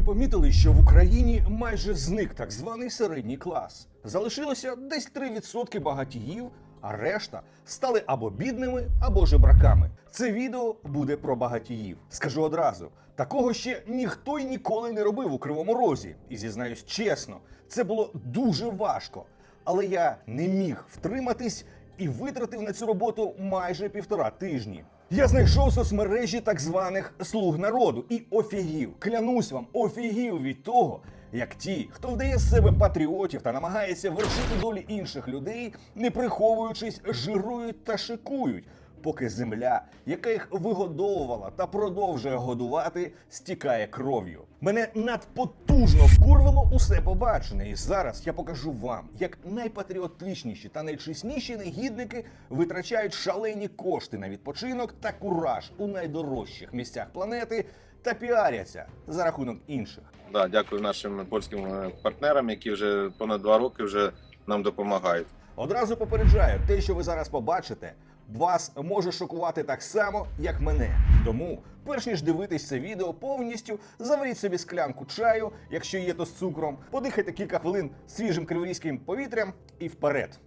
Ви помітили, що в Україні майже зник так званий середній клас. Залишилося десь 3% багатіїв, а решта стали або бідними, або жебраками. Це відео буде про багатіїв. Скажу одразу, такого ще ніхто й ніколи не робив у Кривому Розі. І зізнаюсь чесно, це було дуже важко. Але я не міг втриматись і витратив на цю роботу майже півтора тижні. Я знайшов соцмережі так званих слуг народу і офігів. Клянусь вам, офігів від того, як ті, хто вдає з себе патріотів та намагається вершити долі інших людей, не приховуючись, жирують та шикують. Поки земля, яка їх вигодовувала та продовжує годувати, стікає кров'ю. Мене надпотужно вкурвало усе побачене, і зараз я покажу вам, як найпатріотичніші та найчесніші негідники витрачають шалені кошти на відпочинок та кураж у найдорожчих місцях планети та піаряться за рахунок інших. Да, дякую нашим польським е, партнерам, які вже понад два роки вже нам допомагають. Одразу попереджаю, те, що ви зараз побачите, вас може шокувати так само, як мене. Тому, перш ніж дивитись це відео повністю, заваріть собі склянку чаю, якщо є то з цукром, подихайте кілька хвилин свіжим криворізьким повітрям і вперед.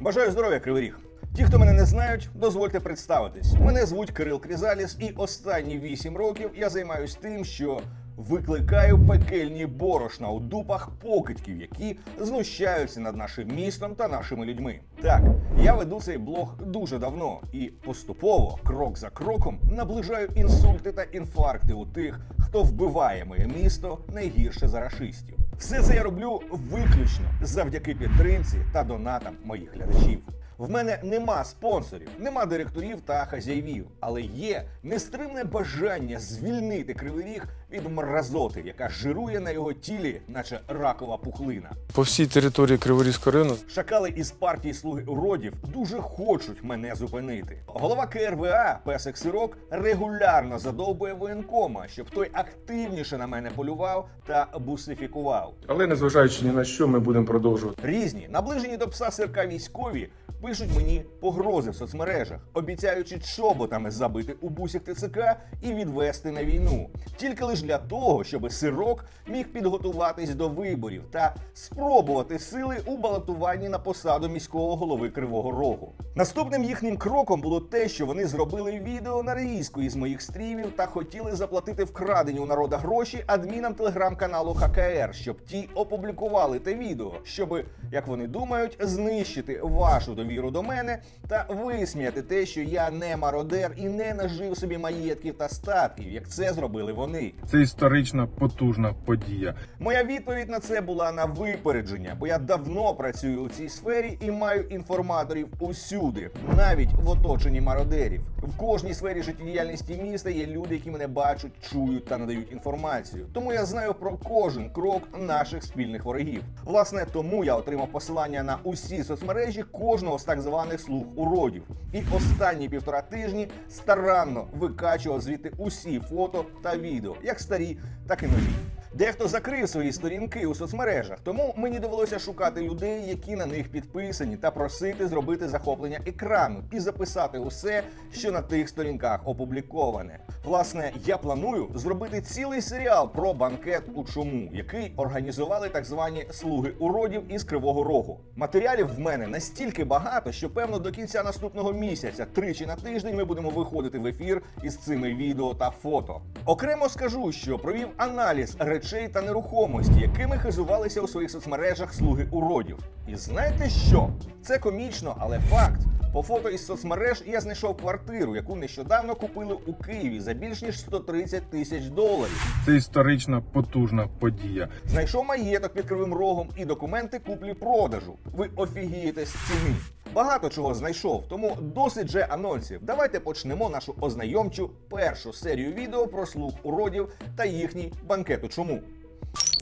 Бажаю здоров'я, Кривий! Ті, хто мене не знають, дозвольте представитись. Мене звуть Кирил Крізаліс, і останні 8 років я займаюсь тим, що викликаю пекельні борошна у дупах покидьків, які знущаються над нашим містом та нашими людьми. Так, я веду цей блог дуже давно і поступово, крок за кроком, наближаю інсульти та інфаркти у тих, хто вбиває моє місто найгірше за рашистів. Все це я роблю виключно завдяки підтримці та донатам моїх глядачів. В мене нема спонсорів, нема директорів та хазяївів, але є нестримне бажання звільнити кривий ріг від мразоти, яка жирує на його тілі, наче ракова пухлина. По всій території Криворізького району Шакали із партії Слуги уродів дуже хочуть мене зупинити. Голова КРВА Песик Сирок регулярно задовбує воєнкома, щоб той активніше на мене полював та бусифікував. Але незважаючи ні на що, ми будемо продовжувати. Різні наближені до пса сирка військові пишуть мені погрози в соцмережах, обіцяючи чоботами забити у бусік ТЦК і відвести на війну. Тільки лише для того, щоб сирок міг підготуватись до виборів та спробувати сили у балотуванні на посаду міського голови Кривого Рогу. Наступним їхнім кроком було те, що вони зробили відео на різку із моїх стрімів та хотіли заплатити вкрадені у народа гроші адмінам телеграм-каналу ХКР, щоб ті опублікували те відео, щоб, як вони думають, знищити вашу довіру до мене та висміяти те, що я не мародер і не нажив собі маєтків та статків, як це зробили вони. Це історична потужна подія. Моя відповідь на це була на випередження, бо я давно працюю у цій сфері і маю інформаторів усюди, навіть в оточенні мародерів. В кожній сфері життєдіяльності міста є люди, які мене бачать, чують та надають інформацію. Тому я знаю про кожен крок наших спільних ворогів. Власне, тому я отримав посилання на усі соцмережі кожного з так званих слуг уродів. І останні півтора тижні старанно викачував звідти усі фото та відео, як старі, так і нові. Дехто закрив свої сторінки у соцмережах, тому мені довелося шукати людей, які на них підписані, та просити зробити захоплення екрану і записати усе, що на тих сторінках опубліковане. Власне, я планую зробити цілий серіал про банкет у чому, який організували так звані слуги уродів із Кривого Рогу. Матеріалів в мене настільки багато, що певно до кінця наступного місяця, тричі на тиждень, ми будемо виходити в ефір із цими відео та фото. Окремо скажу, що провів аналіз речей та нерухомості, якими хизувалися у своїх соцмережах слуги уродів. І знаєте що? Це комічно, але факт. По фото із соцмереж я знайшов квартиру, яку нещодавно купили у Києві за більш ніж 130 тисяч доларів. Це історична потужна подія. Знайшов маєток під кривим рогом і документи куплі-продажу. Ви офігієте з ціни. Багато чого знайшов, тому досить же анонсів. Давайте почнемо нашу ознайомчу першу серію відео про слуг уродів та їхній банкет у чому.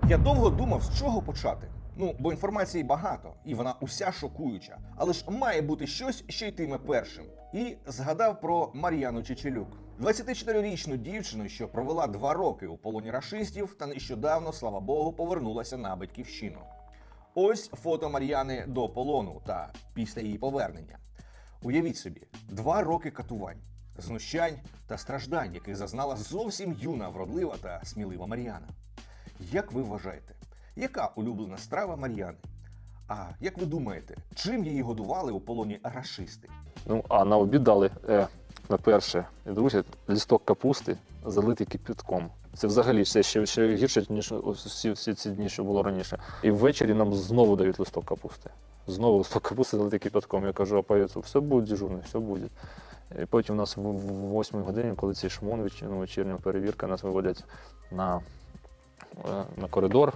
Я довго думав, з чого почати. Ну, бо інформації багато, і вона уся шокуюча. Але ж має бути щось, що йтиме першим. І згадав про Мар'яну Чечелюк. 24-річну дівчину, що провела два роки у полоні рашистів, та нещодавно, слава Богу, повернулася на батьківщину. Ось фото Мар'яни до полону та після її повернення. Уявіть собі, два роки катувань, знущань та страждань, яких зазнала зовсім юна, вродлива та смілива Мар'яна. Як ви вважаєте, яка улюблена страва Мар'яни? А як ви думаєте, чим її годували у полоні рашисти? Ну, а на обід дали е, на перше і друге лісток капусти, залитий кипятком. Це взагалі ще, ще, ще гірше, ніж ось всі, ці дні, що було раніше. І ввечері нам знову дають листок капусти. Знову листок капусти залитий кипятком. Я кажу, а паяцу, все буде дежурно, все буде. І потім у нас в в восьмій годині, коли цей шмон, ну, вечірня перевірка, нас виводять на, е, на коридор,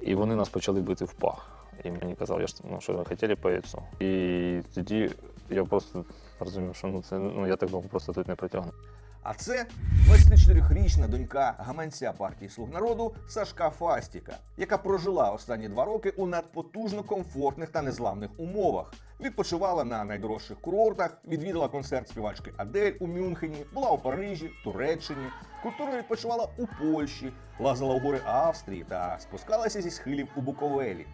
і вони нас почали бити в пах. І мені казали, ну, що ви хотіли яйцю. І тоді я просто розумів, що ну, це, ну, я так довго просто тут не протягну. А це 24-річна донька гаманця партії Слуг народу Сашка Фастіка, яка прожила останні два роки у надпотужно комфортних та незламних умовах. Відпочивала на найдорожчих курортах, відвідала концерт співачки Адель у Мюнхені, була у Парижі, Туреччині, культурно відпочивала у Польщі, лазила у гори Австрії та спускалася зі схилів у Буковелі.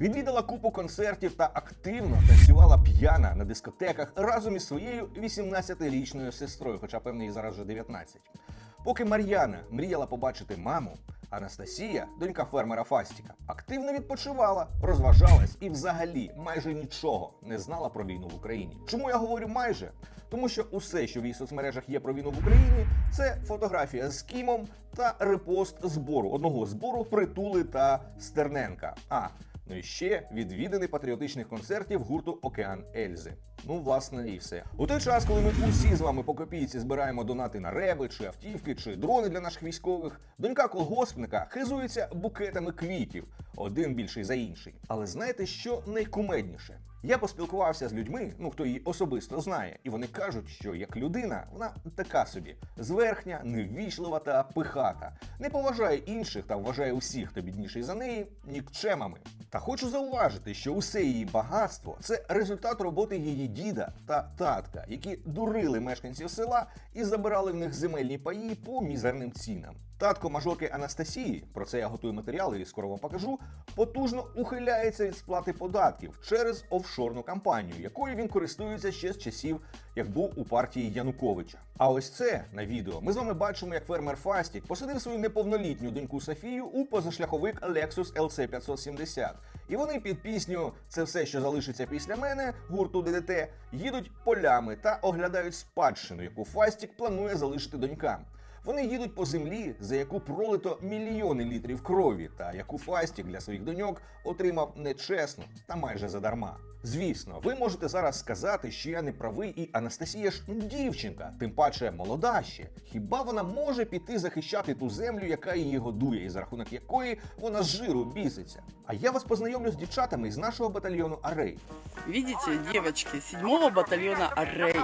Відвідала купу концертів та активно танцювала п'яна на дискотеках разом із своєю 18-річною сестрою, хоча певно їй зараз вже 19. Поки Мар'яна мріяла побачити маму, Анастасія, донька фермера Фастіка, активно відпочивала, розважалась і взагалі майже нічого не знала про війну в Україні. Чому я говорю майже? Тому що усе, що в її соцмережах є про війну в Україні, це фотографія з Кімом та репост збору одного збору притули та Стерненка. А Ну і ще відвідини патріотичних концертів гурту Океан Ельзи. Ну, власне, і все. У той час, коли ми усі з вами по копійці збираємо донати на реби, чи автівки, чи дрони для наших військових, донька колгоспника хизується букетами квітів, один більший за інший. Але знаєте, що найкумедніше? Я поспілкувався з людьми, ну хто її особисто знає, і вони кажуть, що як людина вона така собі зверхня, неввічлива та пихата, не поважає інших та вважає усіх, хто бідніший за неї, нікчемами. Та хочу зауважити, що усе її багатство це результат роботи її діда та татка, які дурили мешканців села і забирали в них земельні паї по мізерним цінам. Татко мажорки Анастасії, про це я готую матеріали і скоро вам покажу, потужно ухиляється від сплати податків через офшорну кампанію, якою він користується ще з часів, як був у партії Януковича. А ось це на відео ми з вами бачимо, як фермер Фастік посадив свою неповнолітню доньку Софію у позашляховик Lexus LC 570. І вони під пісню Це все, що залишиться після мене гурту ДДТ їдуть полями та оглядають спадщину, яку Фастік планує залишити донькам. Вони їдуть по землі, за яку пролито мільйони літрів крові, та яку Фастік для своїх доньок отримав нечесно та майже задарма. Звісно, ви можете зараз сказати, що я не правий, і Анастасія ж дівчинка, тим паче молода ще. Хіба вона може піти захищати ту землю, яка її годує, і за рахунок якої вона з жиру біситься? А я вас познайомлю з дівчатами із нашого батальйону Арей. Видите, девочки, седьмого батальона Арей.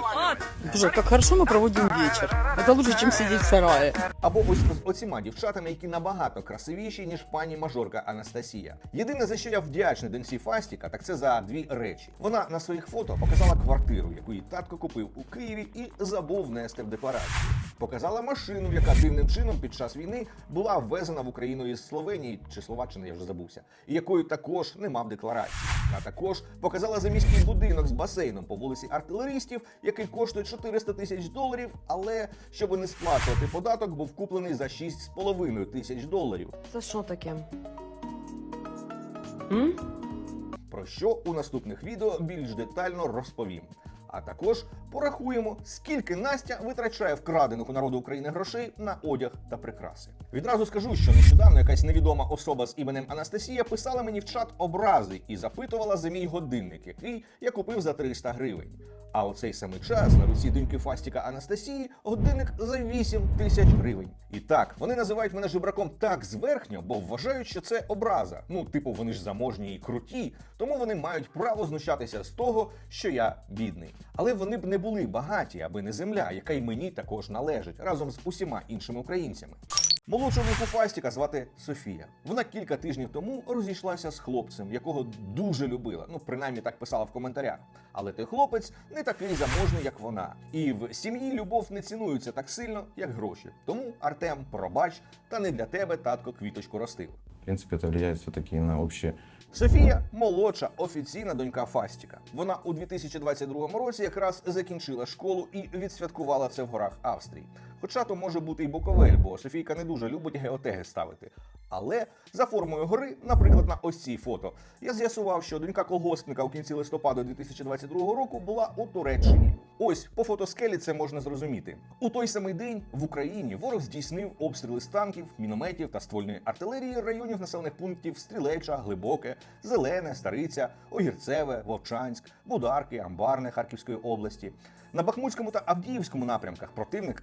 Боже, как хорошо мы проводим вечер. Это лучше, чем сидеть в сарае. Або ось з оціма дівчатами, які набагато красивіші, ніж пані мажорка Анастасія. Єдине за що я вдячний доньці Фастіка, так це за дві речі. Вона на своїх фото показала квартиру, яку її татко купив у Києві і забув внести в декларацію. Показала машину, яка дивним чином під час війни була ввезена в Україну із Словенії чи Словаччини, я вже забувся, і якою також не мав декларації. А також показала заміський будинок з басейном по вулиці артилеристів, який коштує 400 тисяч доларів, але щоб не сплачувати податок, був куплений за 6,5 тисяч доларів. Це що таке? М? Про що у наступних відео більш детально розповім. А також порахуємо, скільки Настя витрачає вкрадених у народу України грошей на одяг та прикраси. Відразу скажу, що нещодавно якась невідома особа з іменем Анастасія писала мені в чат образи і запитувала за мій годинник, який я купив за 300 гривень. А у цей самий час на руці доньки Фастіка Анастасії годинник за 8 тисяч гривень. І так, вони називають мене жебраком так зверхньо, бо вважають, що це образа. Ну, типу, вони ж заможні і круті, тому вони мають право знущатися з того, що я бідний. Але вони б не були багаті, аби не земля, яка й мені також належить, разом з усіма іншими українцями. Молодшу внуку Фастіка звати Софія. Вона кілька тижнів тому розійшлася з хлопцем, якого дуже любила. Ну, принаймні так писала в коментарях. Але той хлопець не такий заможний, як вона. І в сім'ї любов не цінується так сильно, як гроші. Тому Артем, пробач, та не для тебе татко квіточку ростив. В принципе, это влияет все-таки на общее Софія молодша офіційна донька Фастіка. Вона у 2022 році якраз закінчила школу і відсвяткувала це в горах Австрії. Хоча то може бути і Буковель, бо Софійка не дуже любить геотеги ставити. Але за формою гори, наприклад, на ось цій фото, я з'ясував, що донька колгоспника у кінці листопада 2022 року була у Туреччині. Ось по фотоскелі це можна зрозуміти. У той самий день в Україні ворог здійснив обстріли з танків, мінометів та ствольної артилерії районів населених пунктів Стрілеча, Глибоке, Зелене, Стариця, Огірцеве, Вовчанськ, Бударки, Амбарне Харківської області. На Бахмутському та Авдіївському напрямках противник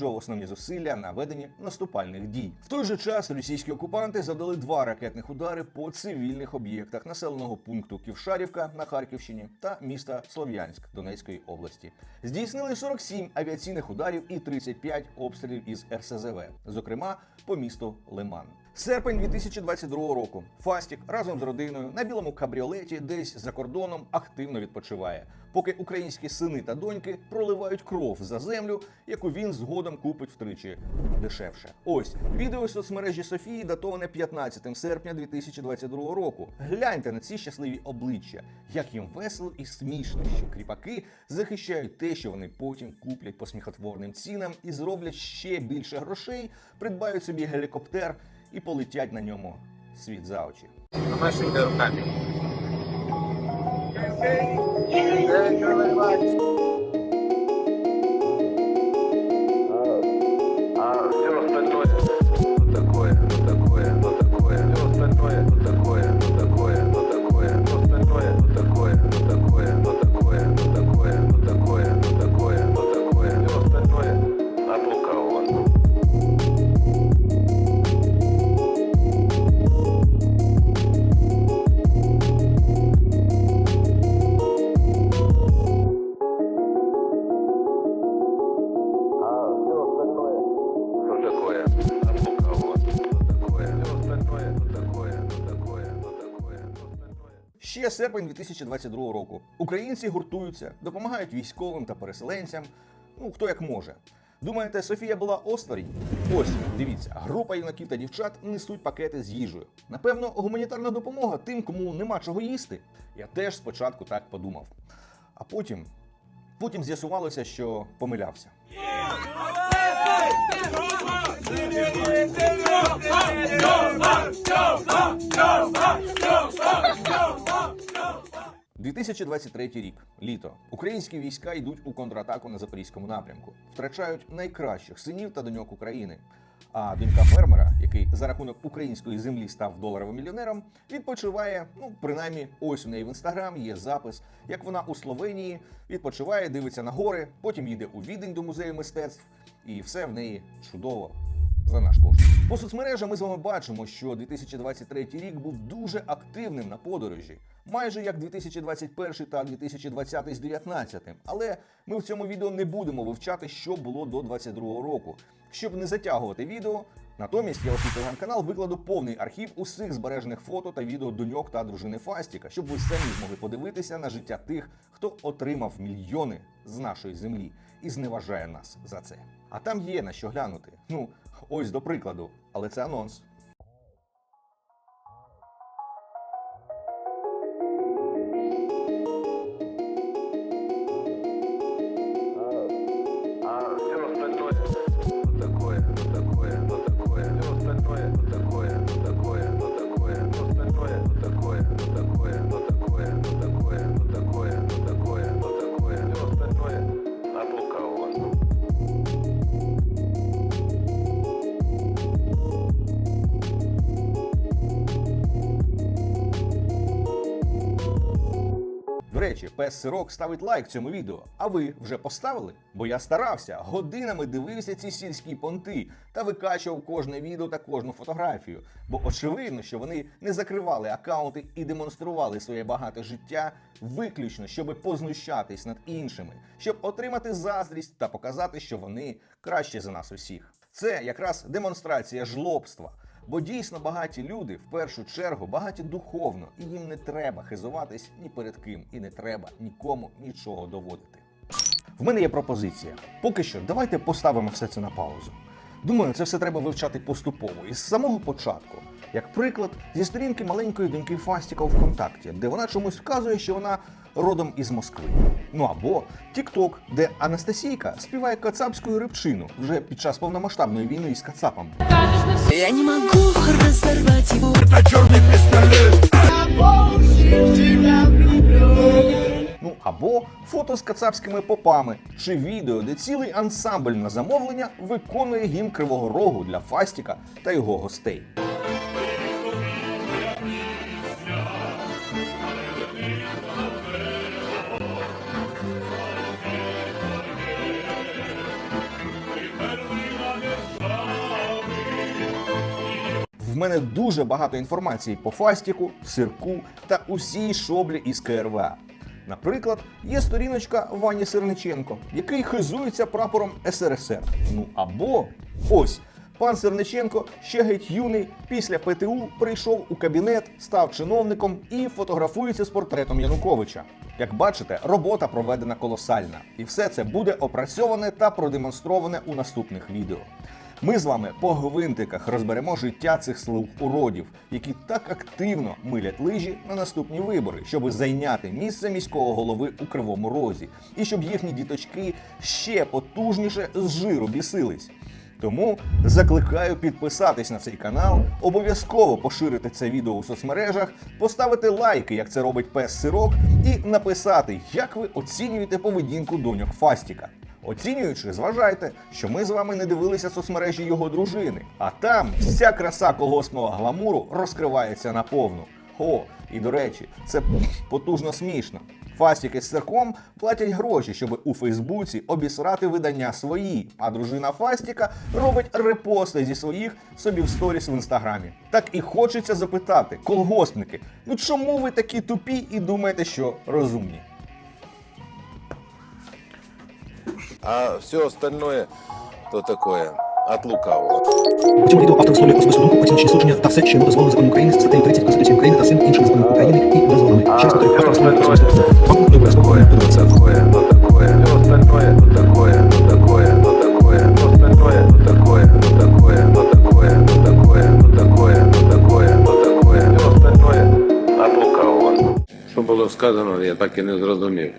зосереджував основні зусилля на веденні наступальних дій. В той же час російські окупанти завдали два ракетних удари по цивільних об'єктах населеного пункту Ківшарівка на Харківщині та міста Слов'янськ Донецької області. Здійснили 47 авіаційних ударів і 35 обстрілів із РСЗВ, зокрема по місту Лиман. Серпень 2022 року. Фастік разом з родиною на білому кабріолеті десь за кордоном активно відпочиває, поки українські сини та доньки проливають кров за землю, яку він згодом купить втричі дешевше. Ось відео соцмережі Софії датоване 15 серпня 2022 року. Гляньте на ці щасливі обличчя, як їм весело і смішно, що кріпаки захищають те, що вони потім куплять по сміхотворним цінам і зроблять ще більше грошей, придбають собі гелікоптер і полетять на ньому світ за очі. Машенька руками. Ще серпень 2022 року. Українці гуртуються, допомагають військовим та переселенцям. Ну хто як може. Думаєте, Софія була осторонь? Ось дивіться, група юнаків та дівчат несуть пакети з їжею. Напевно, гуманітарна допомога тим, кому нема чого їсти. Я теж спочатку так подумав. А потім, потім з'ясувалося, що помилявся. – 2023 рік, літо. Українські війська йдуть у контратаку на запорізькому напрямку, втрачають найкращих синів та доньок України. А донька фермера, який за рахунок української землі став доларовим мільйонером, відпочиває. Ну, принаймні, ось у неї в інстаграм є запис, як вона у Словенії відпочиває, дивиться на гори, потім їде у відень до музею мистецтв, і все в неї чудово за наш кошт. По соцмережам ми з вами бачимо, що 2023 рік був дуже активним на подорожі, майже як 2021 та 2020 з 2019. Але ми в цьому відео не будемо вивчати, що було до 2022 року. Щоб не затягувати відео, натомість я у свій телеграм-канал викладу повний архів усіх збережених фото та відео доньок та дружини Фастіка, щоб ви самі змогли подивитися на життя тих, хто отримав мільйони з нашої землі і зневажає нас за це. А там є на що глянути. Ну, ось до прикладу, але це анонс. Речі, пес сирок ставить лайк цьому відео. А ви вже поставили? Бо я старався, годинами дивився ці сільські понти та викачував кожне відео та кожну фотографію. Бо очевидно, що вони не закривали акаунти і демонстрували своє багате життя виключно, щоб познущатись над іншими, щоб отримати заздрість та показати, що вони краще за нас усіх. Це якраз демонстрація жлобства. Бо дійсно багаті люди в першу чергу багаті духовно, і їм не треба хизуватись ні перед ким, і не треба нікому нічого доводити. В мене є пропозиція. Поки що, давайте поставимо все це на паузу. Думаю, це все треба вивчати поступово і з самого початку. Як приклад, зі сторінки маленької доньки Фастіка у ВКонтакті, де вона чомусь вказує, що вона родом із Москви. Ну або TikTok, де Анастасійка співає кацапську рибчину вже під час повномасштабної війни із кацапами. Я не могу разорвать его. Ну або фото з кацапськими попами, чи відео, де цілий ансамбль на замовлення виконує гімн Кривого Рогу для Фастіка та його гостей. Мене дуже багато інформації по фастіку, сирку та усій шоблі із КРВА. Наприклад, є сторіночка Вані Сирниченко, який хизується прапором СРСР. Ну або ось пан Сирниченко ще геть юний після ПТУ прийшов у кабінет, став чиновником і фотографується з портретом Януковича. Як бачите, робота проведена колосальна, і все це буде опрацьоване та продемонстроване у наступних відео. Ми з вами по гвинтиках розберемо життя цих слуг уродів, які так активно милять лижі на наступні вибори, щоб зайняти місце міського голови у кривому розі, і щоб їхні діточки ще потужніше з жиру бісились. Тому закликаю підписатись на цей канал, обов'язково поширити це відео у соцмережах, поставити лайки, як це робить пес сирок, і написати, як ви оцінюєте поведінку доньок Фастіка. Оцінюючи, зважайте, що ми з вами не дивилися соцмережі його дружини, а там вся краса колгоспного гламуру розкривається наповну. О, і до речі, це потужно смішно. Фастіки з цирком платять гроші, щоб у Фейсбуці обісрати видання свої, а дружина Фастіка робить репости зі своїх собі в сторіс в інстаграмі. Так і хочеться запитати, колгоспники, ну чому ви такі тупі і думаєте, що розумні? А все остальное, то такое, от лукавого. У цьому відео автор висловлює особисту думку, оціночні судження та все, що йому дозволено законом України, статтею 30 Конституції України та всім іншим законам України і дозволами. Через повторюю, автор висловлює особисту думку. Вам не обов'язково Такое, то такое, то остальное, то такое, то такое, то такое. Все остальное, то такое, то такое, то такое, то такое, то такое, то такое, то такое. Все остальное от лукавого. Що було сказано, я так і не зрозумів.